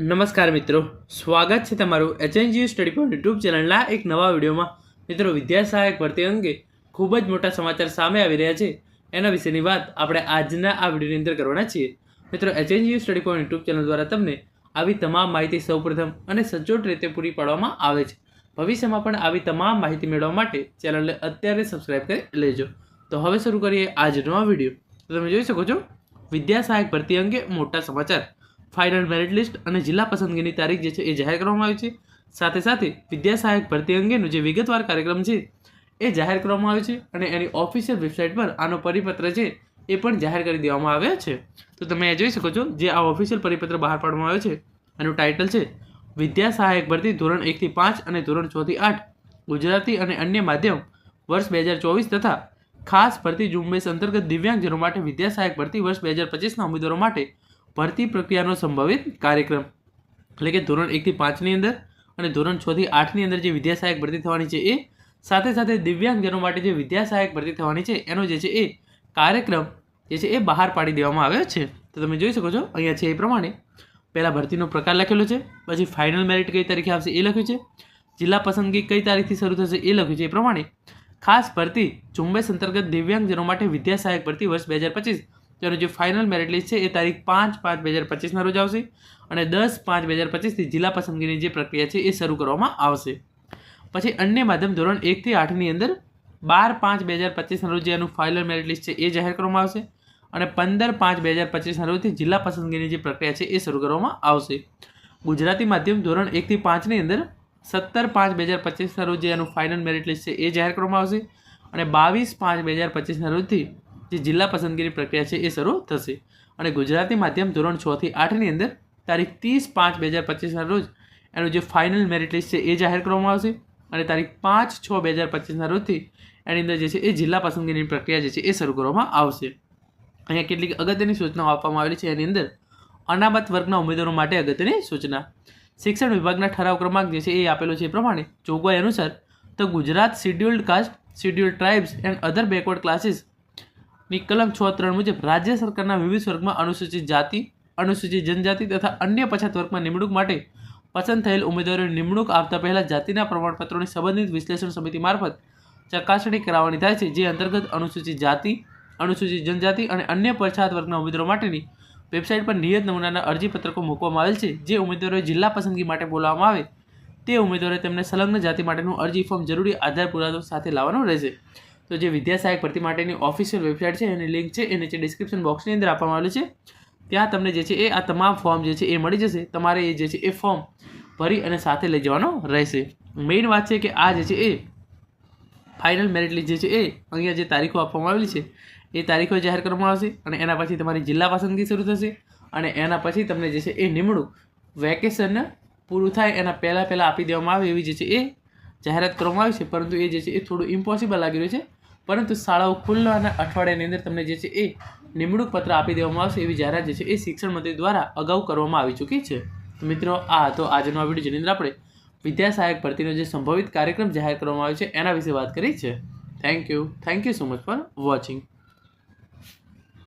નમસ્કાર મિત્રો, સ્વાગત છે તમારું એચએનજીયુ સ્ટડી પોઈન્ટ યુટ્યુબ ચેનલના એક નવા વિડીયોમાં. મિત્રો, વિદ્યા સહાયક ભરતી અંગે ખૂબ જ મોટા સમાચાર સામે આવી રહ્યા છે. એના વિશેની વાત આપણે આજના આ વિડીયોની અંદર કરવાના છીએ. મિત્રો HNGU study point YouTube channel દ્વારા તમને આવી તમામ માહિતી સૌપ્રથમ અને સચોટ રીતે પૂરી પાડવામાં આવે છે. ભવિષ્યમાં પણ આવી તમામ માહિતી મેળવવા માટે ચેનલને અત્યારે સબસ્ક્રાઈબ કરી લેજો. તો હવે શરૂ કરીએ આજનો આ વીડિયો. તો તમે જોઈ શકો છો, વિદ્યા સહાયક ભરતી અંગે મોટા સમાચાર. ફાઇનલ મેરિટ લિસ્ટ અને જિલ્લા પસંદગીની તારીખ જે છે એ જાહેર કરવામાં આવી છે. સાથે સાથે વિદ્યા સહાયક ભરતી અંગેનું જે વિગતવાર કાર્યક્રમ છે એ જાહેર કરવામાં આવ્યો છે અને એની ઓફિશિયલ વેબસાઇટ પર આનો પરિપત્ર છે એ પણ જાહેર કરી દેવામાં આવ્યો છે. તો તમે એ જોઈ શકો છો જે આ ઓફિશિયલ પરિપત્ર બહાર પાડવામાં આવ્યો છે. એનું ટાઇટલ છે વિદ્યા સહાયક ભરતી ધોરણ એકથી પાંચ અને ધોરણ છથી આઠ, ગુજરાતી અને અન્ય માધ્યમ વર્ષ બે હજાર ચોવીસ તથા ખાસ ભરતી ઝુંબેશ અંતર્ગત દિવ્યાંગજનો માટે વિદ્યા સહાયક ભરતી વર્ષ બે હજાર પચીસના ઉમેદવારો માટે ભરતી પ્રક્રિયાનો સંભવિત કાર્યક્રમ. એટલે કે ધોરણ એકથી પાંચની અંદર અને ધોરણ છથી આઠની અંદર જે વિદ્યા સહાયક ભરતી થવાની છે એ, સાથે સાથે દિવ્યાંગજનો માટે જે વિદ્યા સહાયક ભરતી થવાની છે, એનો જે છે એ કાર્યક્રમ જે છે એ બહાર પાડી દેવામાં આવ્યો છે. તો તમે જોઈ શકો છો, અહીંયા છે એ પ્રમાણે. પહેલાં ભરતીનો પ્રકાર લખેલો છે, પછી ફાઇનલ મેરિટ કઈ તારીખે આવશે એ લખ્યું છે, જિલ્લા પસંદગી કઈ તારીખથી શરૂ થશે એ લખ્યું છે એ પ્રમાણે. ખાસ ભરતી ઝુંબેશ અંતર્ગત દિવ્યાંગજનો માટે વિદ્યા સહાયક ભરતી વર્ષ બે હજાર પચીસ. તેનો જે ફાઇનલ મેરિટ લિસ્ટ છે એ તારીખ પાંચ પાંચ બે હજાર પચીસના રોજ આવશે અને દસ પાંચ બે હજાર પચીસથી જિલ્લા પસંદગીની જે પ્રક્રિયા છે એ શરૂ કરવામાં આવશે. પછી અન્ય માધ્યમ ધોરણ એકથી આઠની અંદર બાર પાંચ બે હજાર પચીસના રોજ જેનું ફાઇનલ મેરિટ લિસ્ટ છે એ જાહેર કરવામાં આવશે અને પંદર પાંચ બે હજાર પચીસના રોજથી જિલ્લા પસંદગીની જે પ્રક્રિયા છે એ શરૂ કરવામાં આવશે. ગુજરાતી માધ્યમ ધોરણ એકથી પાંચની અંદર સત્તર પાંચ બે હજાર પચીસના રોજ જેનું ફાઇનલ મેરિટ લિસ્ટ છે એ જાહેર કરવામાં આવશે અને બાવીસ પાંચ બે હજાર પચીસના રોજથી જે જિલ્લા પસંદગીની પ્રક્રિયા છે એ શરૂ થશે. અને ગુજરાતી માધ્યમ ધોરણ છથી આઠની અંદર તારીખ ત્રીસ પાંચ બે હજાર પચીસના રોજ એનું જે ફાઇનલ મેરિટ લિસ્ટ છે એ જાહેર કરવામાં આવશે. અને તારીખ પાંચ છ બે હજાર પચીસના રોજથી એની અંદર જે છે એ જિલ્લા પસંદગીની પ્રક્રિયા જે છે એ શરૂ કરવામાં આવશે. અહીંયા કેટલીક અગત્યની સૂચનાઓ આપવામાં આવેલી છે. એની અંદર અનામત વર્ગના ઉમેદવારો માટે અગત્યની સૂચના. શિક્ષણ વિભાગના ઠરાવ ક્રમાંક જે છે એ આપેલો છે એ પ્રમાણે જોગવાઈ અનુસાર તો Gujarat scheduled caste, scheduled tribes and other backward classes ની કલમ છ ત્રણ મુજબ રાજ્ય સરકારના વિવિધ વર્ગમાં અનુસૂચિત જાતિ, અનુસૂચિત જનજાતિ તથા અન્ય પછાત વર્ગમાં નિમણૂક માટે પસંદ થયેલ ઉમેદવારોની નિમણૂક આપતા પહેલા જાતિના પ્રમાણપત્રોની સંબંધિત વિશ્લેષણ સમિતિ મારફત ચકાસણી કરાવવાની થાય છે, જે અંતર્ગત અનુસૂચિત જાતિ, અનુસૂચિત જનજાતિ અને અન્ય પછાત વર્ગના ઉમેદવારો માટેની વેબસાઇટ પર નિયત નમૂનાના અરજીપત્રકો મૂકવામાં આવેલ છે, જે ઉમેદવારોએ જિલ્લા પસંદગી માટે બોલાવવામાં આવે. તે ઉમેદવારોએ તેમને સંલગ્ન જાતિ માટેનું અરજી ફોર્મ જરૂરી આધાર પુરાવો સાથે લાવવાનું રહેશે. તો જે વિદ્યા સહાયક ભરતી માટેની ઓફિશિયલ વેબસાઇટ છે એની લિંક છે એ નીચે ડિસ્ક્રિપ્શન બોક્સની અંદર આપવામાં આવેલી છે ત્યાં તમને જે છે એ આ તમામ ફોર્મ જે છે એ મળી જશે તમારે એ જે છે એ ફોર્મ ભરી અને સાથે લઈ જવાનો રહેશે મેઇન વાત છે કે આ જે છે એ ફાઇનલ મેરિટ લિસ્ટ જે છે એ અહીંયા જે તારીખો આપવામાં આવેલી છે એ તારીખો જાહેર કરવામાં આવશે અને એના પછી તમારી જિલ્લા પસંદગી શરૂ થશે અને એના પછી તમને જે છે એ નિમણૂક વેકેશન પૂરું થાય એના પહેલાં પહેલાં આપી દેવામાં આવે એવી જે છે એ જાહેરાત કરવામાં આવી છે પરંતુ એ જે છે એ થોડું ઇમ્પોસિબલ લાગી રહ્યું છે પરંતુ શાળાઓ ખુલ્લાના અઠવાડિયાની અંદર તમને જે છે એ નિમણૂક પત્ર આપી દેવામાં આવશે એવી જાહેરાત જે છે એ શિક્ષણ મંત્રી દ્વારા અગાઉ કરવામાં આવી ચૂકી છે. તો મિત્રો, આ હતો આજનો આ વીડિયો જેની અંદર આપણે વિદ્યા સહાયક ભરતીનો જે સંભવિત કાર્યક્રમ જાહેર કરવામાં આવ્યો છે એના વિશે વાત કરી છે. Thank you thank you so much for watching